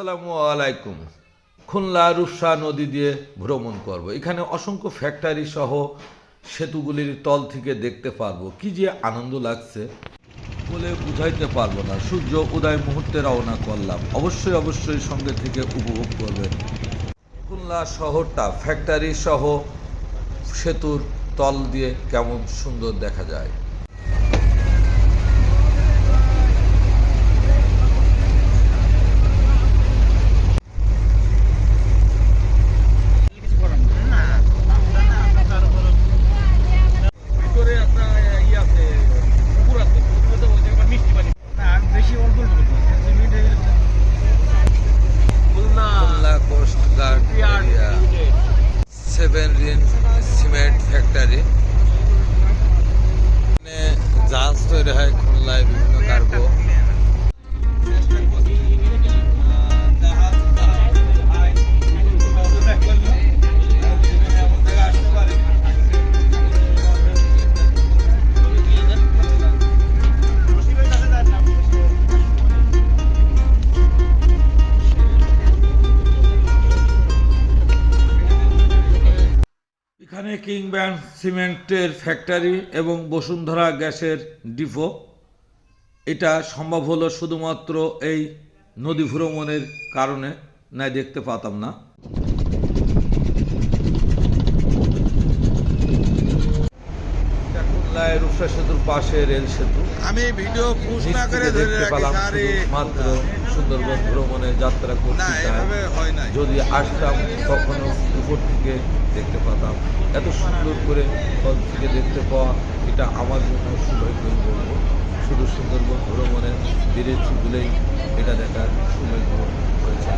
আসসালামু আলাইকুম। খুলনা রূপসা নদী দিয়ে ভ্রমণ করব। এখানে অসংখ্য ফ্যাক্টরি সহ সেতুগুলির তল থেকে দেখতে পারব। কি যে আনন্দ লাগছে বলে বুঝাইতে পারব না। সূর্য উদয় মুহূর্তে রওনা করলাম। অবশ্যই অবশ্যই সঙ্গে থেকে উপভোগ করবেন। খুলনা শহরটা ফ্যাক্টরি সহ সেতুর তল দিয়ে কেমন সুন্দর দেখা যায়। তৈরি হয় খুলনায় বিভিন্ন এখানে কিং ব্যান্ড সিমেন্টের ফ্যাক্টরি এবং বসুন্ধরা গ্যাসের ডিপো। এটা সম্ভব হলো শুধুমাত্র এই নদী ভ্রমণের কারণে নাই দেখতে পাতাম না। রূপসা সেতুর পাশে রেল সেতু। আমি ভিডিও পুশ নিচ না করে ধরে রাখি মাত্র সুন্দরবন ভ্রমণে যাত্রা করতে না চাই এভাবে হয় না যদি আসতাম কখনো উপর থেকে দেখতে পেতাম। এত সুন্দর করে তল থেকে দেখতে পাওয়া, এটা আমার জন্য সৌভাগ্যই বলব। শুধু সুন্দরবন ভ্রমণে ভ্রমণের বিরেছিগুলোই এটা দেখার সৌভাগ্য হয়েছে।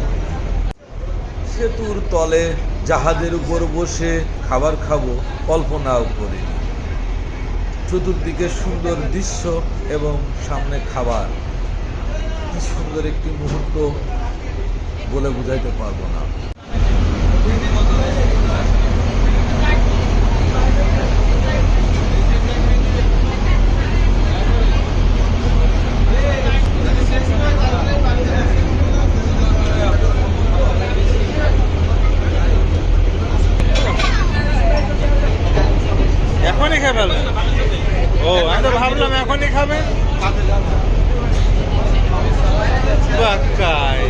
সেতুর তলে জাহাজের উপর বসে খাবার খাব কল্পনাও করিনি। চতুর্দিকে সুন্দর দৃশ্য এবং সামনে খাবার। কি সুন্দর একটি মুহূর্ত বলে বুঝাইতে পারব না এখনই খেয়ে ফেলবেন ও আমি তো ভাবলাম এখনই খাবেন বাক্কায়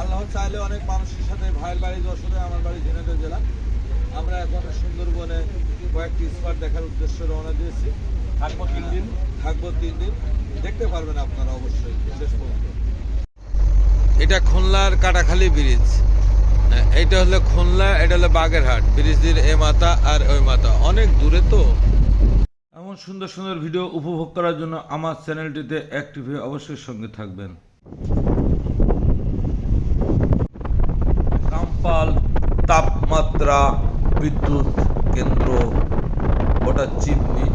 আল্লাহ চাইলে অনেক মানুষের সাথে ভাইয়ের বাড়ি যশোরে আমার বাড়ি ঝিনাইদহ জেলা। আমরা এখন সুন্দরবনে কয়েকটি স্পট দেখার উদ্দেশ্যে রওনা দিয়েছি। থাকব তিন দিন। থাকব তিন দিন। দেখতে পারবেন আপনারা অবশ্যই শেষ পর্যন্ত। এটা খুলনার কাটাখালী ব্রিজ এটা হলো খুলনা এটা হলো বাগেরহাট। ব্রিজের এ মাথা আর ওই মাথা। অনেক দূরে তো। এমন সুন্দর সুন্দর ভিডিও উপভোগ করার জন্য আমার চ্যানেলটিতে অ্যাক্টিভ হয়ে অবশ্যই সঙ্গে থাকবেন। তাপমাত্রা বিদ্যুৎ কেন্দ্র ওটা চিমনি।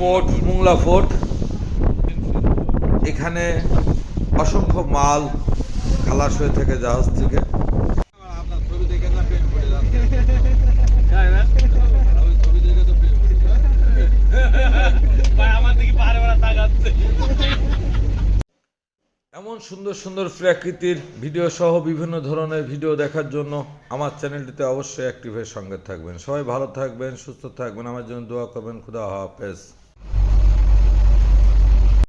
Fort, Mongla fort. এখানে অসংখ্য মাল খালাস হয়ে থাকে জাহাজ থেকে। এমন সুন্দর সুন্দর প্রাকৃতির ভিডিও সহ বিভিন্ন ধরনের ভিডিও দেখার জন্য আমার চ্যানেলটিতে অবশ্যই অ্যাক্টিভের সঙ্গে থাকবেন। সবাই ভালো থাকবেন, সুস্থ থাকবেন, আমার জন্য দোয়া করবেন। খুদা হাফেজ।